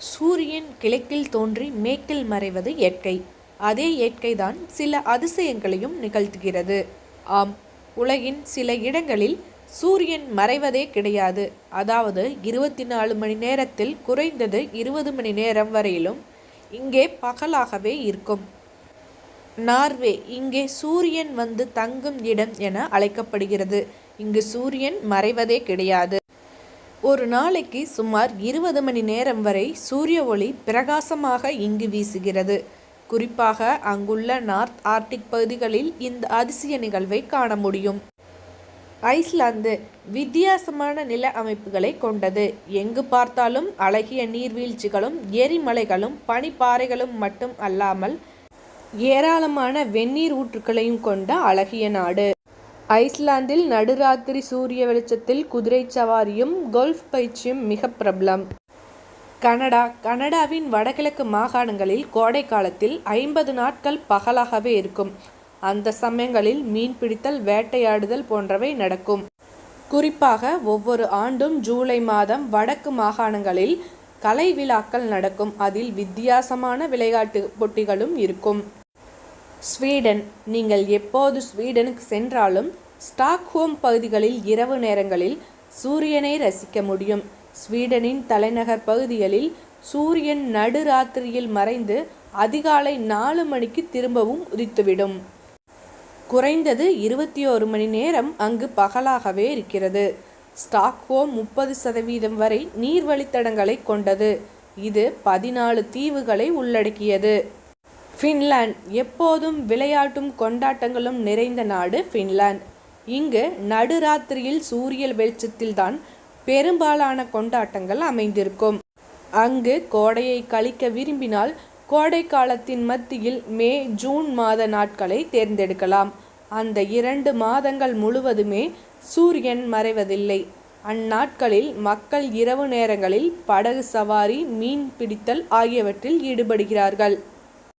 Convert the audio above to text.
சூரியன் கிழக்கில் தோன்றி மேற்கில் மறைவது இயற்கை. அதே இயற்கைதான் சில அதிசயங்களையும் நிகழ்த்துகிறது. ஆம் உலகின் சில இடங்களில் சூரியன் மறைவதே கிடையாது. அதாவது இருபத்தி நாலு மணி நேரத்தில் குறைந்தது இருபது மணி நேரம் வரையிலும் இங்கே பகலாகவே இருக்கும். நார்வே இங்கே சூரியன் வந்து தங்கும் இடம் என அழைக்கப்படுகிறது. இங்கு சூரியன் மறைவதே கிடையாது. ஒரு நாளைக்கு சுமார் இருபது மணி நேரம் வரை சூரிய ஒளி பிரகாசமாக இங்கு வீசுகிறது. குறிப்பாக அங்குள்ள நார்த் ஆர்க்டிக் பகுதிகளில் இந்த அதிசய நிகழ்வை காண முடியும். ஐஸ்லாந்து வித்தியாசமான நில அமைப்புகளை கொண்டது. எங்கு பார்த்தாலும் அழகிய நீர்வீழ்ச்சிகளும் எரிமலைகளும் பனிப்பாறைகளும் மட்டும் அல்லாமல் ஏராளமான வெந்நீர் ஊற்றுக்களையும் கொண்ட அழகிய நாடு. ஐஸ்லாந்தில் நடுராத்திரி சூரிய வெளிச்சத்தில் குதிரை சவாரியும் கோல்ஃப் பயிற்சியும் மிக பிரபலம். கனடா கனடாவின் வடகிழக்கு மாகாணங்களில் கோடை காலத்தில் ஐம்பது நாட்கள் பகலாகவே இருக்கும். அந்த சமயங்களில் மீன்பிடித்தல் வேட்டையாடுதல் போன்றவை நடக்கும். குறிப்பாக ஒவ்வொரு ஆண்டும் ஜூலை மாதம் வடக்கு மாகாணங்களில் கலை விழாக்கள் நடக்கும். அதில் வித்தியாசமான விளையாட்டு போட்டிகளும் இருக்கும். ஸ்வீடன் நீங்கள் எப்போது ஸ்வீடனுக்கு சென்றாலும் ஸ்டாக்ஹோம் பகுதிகளில் இரவு நேரங்களில் சூரியனை ரசிக்க முடியும். ஸ்வீடனின் தலைநகர் பகுதிகளில் சூரியன் நடுராத்திரியில் மறைந்து அதிகாலை நாலு மணிக்கு திரும்பவும் உதித்துவிடும். குறைந்தது இருபத்தி ஒரு மணி நேரம் அங்கு பகலாகவே இருக்கிறது. ஸ்டாக்ஹோம் முப்பது சதவீதம் வரை நீர்வழித்தடங்களை கொண்டது. இது பதினாலு தீவுகளை உள்ளடக்கியது. பின்லாந்து எப்போதும் விளையாட்டும் கொண்டாட்டங்களும் நிறைந்த நாடு பின்லாந்து. இங்கு நடுராத்திரியில் சூரிய வெளிச்சத்தில்தான் பெரும்பாலான கொண்டாட்டங்கள் அமைந்திருக்கும். அங்கு கோடையை கழிக்க விரும்பினால் கோடை காலத்தின் மத்தியில் மே ஜூன் மாத நாட்களை தேர்ந்தெடுக்கலாம். அந்த இரண்டு மாதங்கள் முழுவதுமே சூரியன் மறைவதில்லை. அந்நாட்களில் மக்கள் இரவு நேரங்களில் படகு சவாரி மீன் பிடித்தல் ஆகியவற்றில் ஈடுபடுகிறார்கள்.